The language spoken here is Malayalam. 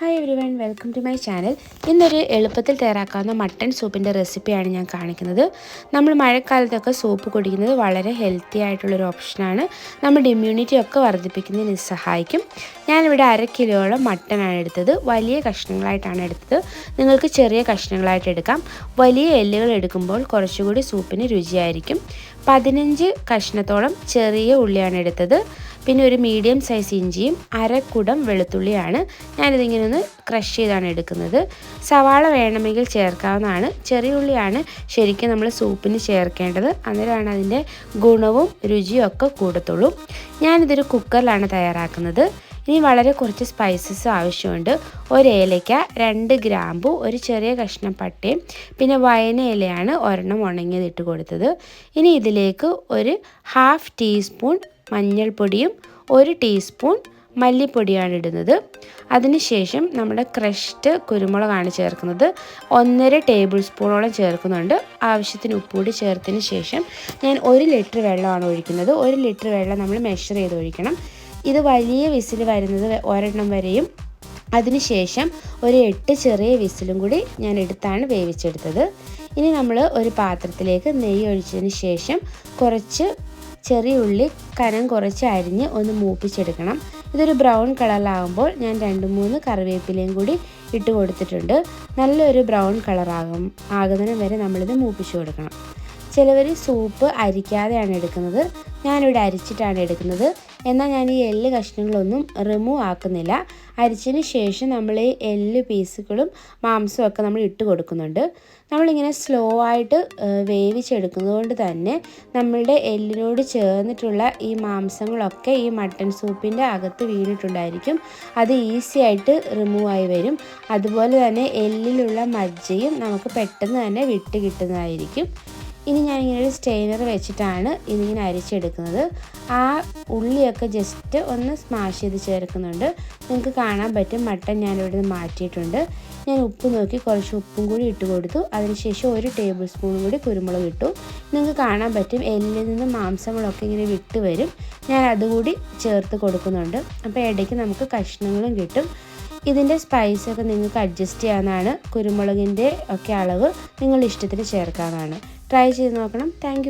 Hi everyone welcome to my channel ഇന്നൊരു എളുപ്പത്തിൽ തയ്യാറാക്കാവുന്ന മട്ടൺ സൂപ്പിന്റെ റെസിപ്പിയാണ് ഞാൻ കാണിക്കുന്നത്. നമ്മൾ മഴക്കാലത്തൊക്കെ സൂപ്പ് കുടിക്കുന്നത് വളരെ ഹെൽത്തി ആയിട്ടുള്ളൊരു ഓപ്ഷനാണ് നമ്മുടെ ഇമ്മ്യൂണിറ്റി ഒക്കെ വർദ്ധിപ്പിക്കുന്നതിന് സഹായിക്കും. ഞാനിവിടെ അര കിലോയോളം മട്ടനാണ് എടുത്തത്. വലിയ കഷ്ണങ്ങളായിട്ടാണ് എടുത്തത്. നിങ്ങൾക്ക് ചെറിയ കഷ്ണങ്ങളായിട്ട് എടുക്കാം. വലിയ എല്ലുകൾ എടുക്കുമ്പോൾ കുറച്ചുകൂടി സൂപ്പിന് രുചിയായിരിക്കും. പതിനഞ്ച് കഷ്ണത്തോളം ചെറിയ ഉള്ളിയാണ് എടുത്തത്. പിന്നെ ഒരു മീഡിയം സൈസ് ഇഞ്ചിയും അരക്കുടം വെളുത്തുള്ളിയാണ് ഞാനിതിങ്ങനെ ഒന്ന് ക്രഷ് ചെയ്താണ് എടുക്കുന്നത്. സവാള വേണമെങ്കിൽ ചേർക്കാവുന്നതാണ്. ചെറിയ ഉള്ളിയാണ് ശരിക്കും നമ്മൾ സൂപ്പിന് ചേർക്കേണ്ടത്. അന്നേരമാണ് അതിന്റെ ഗുണവും രുചിയും ഒക്കെ കൂടത്തുള്ളൂ. ഞാനിതൊരു കുക്കറിലാണ് തയ്യാറാക്കുന്നത്. ഇനി വളരെ കുറച്ച് സ്പൈസസ് ആവശ്യമുണ്ട്. ഒരു ഏലയ്ക്ക രണ്ട് ഗ്രാമ്പു ഒരു ചെറിയ കഷ്ണം പട്ടയും പിന്നെ വയന ഇലയാണ് ഒരെണ്ണം ഉണങ്ങിയത് ഇട്ട് കൊടുത്തത്. ഇനി ഇതിലേക്ക് ഒരു ഹാഫ് ടീസ്പൂൺ മഞ്ഞൾപ്പൊടിയും ഒരു ടീസ്പൂൺ മല്ലിപ്പൊടിയാണ് ഇടുന്നത്. അതിനുശേഷം നമ്മുടെ ക്രഷ്ഡ് കുരുമുളകാണ് ചേർക്കുന്നത്. ഒന്നര ടേബിൾ സ്പൂണോളം ചേർക്കുന്നുണ്ട്. ആവശ്യത്തിന് ഉപ്പുകൂടി ചേർത്തതിന് ശേഷം ഞാൻ ഒരു ലിറ്റർ വെള്ളമാണ് ഒഴിക്കുന്നത്. ഒരു ലിറ്റർ വെള്ളം നമ്മൾ മെഷർ ചെയ്ത് ഒഴിക്കണം. ഇത് വലിയ വിസിൽ വരുന്നത് ഒരെണ്ണം വരെയും. അതിനുശേഷം ഒരു എട്ട് ചെറിയ വിസിലും കൂടി ഞാൻ എടുത്താണ് വേവിച്ചെടുത്തത്. ഇനി നമ്മൾ ഒരു പാത്രത്തിലേക്ക് നെയ്യ് ഒഴിച്ചതിന് ശേഷം കുറച്ച് ചെറിയ ഉള്ളി കനം കുറച്ച് അരിഞ്ഞ് ഒന്ന് മൂപ്പിച്ചെടുക്കണം. ഇതൊരു ബ്രൗൺ കളറിലാകുമ്പോൾ ഞാൻ രണ്ട് മൂന്ന് കറിവേപ്പിലയും കൂടി ഇട്ട് കൊടുത്തിട്ടുണ്ട്. നല്ലൊരു ബ്രൗൺ കളറാകും ആകുന്നതിന് വരെ നമ്മളിത് മൂപ്പിച്ചു കൊടുക്കണം. ചിലവർ സൂപ്പ് അരിക്കാതെയാണ് എടുക്കുന്നത്. ഞാനിവിടെ അരിച്ചിട്ടാണ് എടുക്കുന്നത്. എന്നാൽ ഞാൻ ഈ എല്ല് കഷ്ണങ്ങളൊന്നും റിമൂവ് ആക്കുന്നില്ല. അരിച്ചതിന് ശേഷം നമ്മൾ ഈ എല്ല് പീസുകളും മാംസവും ഒക്കെ നമ്മൾ ഇട്ട് കൊടുക്കുന്നുണ്ട്. നമ്മളിങ്ങനെ സ്ലോ ആയിട്ട് വേവിച്ചെടുക്കുന്നത് കൊണ്ട് തന്നെ നമ്മളുടെ എല്ലിനോട് ചേർന്നിട്ടുള്ള ഈ മാംസങ്ങളൊക്കെ ഈ മട്ടൺ സൂപ്പിന്റെ അകത്ത് വീണിട്ടുണ്ടായിരിക്കും. അത് ഈസി ആയിട്ട് റിമൂവ് ആയി വരും. അതുപോലെ തന്നെ എല്ലിലുള്ള മജ്ജയും നമുക്ക് പെട്ടെന്ന് തന്നെ വിട്ട് കിട്ടുന്നതായിരിക്കും. ഇനി ഞാൻ ഇങ്ങനെ ഒരു സ്റ്റെയിനർ വെച്ചിട്ടാണ് ഇതിങ്ങനെ അരിച്ചെടുക്കുന്നത്. ആ ഉള്ളിയൊക്കെ ജസ്റ്റ് ഒന്ന് സ്മാഷ് ചെയ്ത് ചേർക്കുന്നുണ്ട്. നിങ്ങൾക്ക് കാണാൻ പറ്റും മട്ടൻ ഞാനിവിടെ നിന്ന് മാറ്റിയിട്ടുണ്ട്. ഞാൻ ഉപ്പ് നോക്കി കുറച്ച് ഉപ്പും കൂടി ഇട്ട് കൊടുത്തു. അതിനുശേഷം ഒരു ടേബിൾ സ്പൂണും കൂടി കുരുമുളക് ഇട്ടു. നിങ്ങൾക്ക് കാണാൻ പറ്റും എല്ലിൽ നിന്ന് മാംസങ്ങളൊക്കെ ഇങ്ങനെ വിട്ട് വരും. ഞാൻ അതുകൂടി ചേർത്ത് കൊടുക്കുന്നുണ്ട്. അപ്പോൾ ഇടയ്ക്ക് നമുക്ക് കഷ്ണങ്ങളും കിട്ടും. ഇതിന്റെ സ്പൈസൊക്കെ നിങ്ങൾക്ക് അഡ്ജസ്റ്റ് ചെയ്യാവുന്നതാണ്. കുരുമുളകിന്റെ ഒക്കെ അളവ് നിങ്ങൾ ഇഷ്ടത്തിന് ചേർക്കാവുന്നതാണ്. ട്രൈ ചെയ്ത് നോക്കണം. താങ്ക്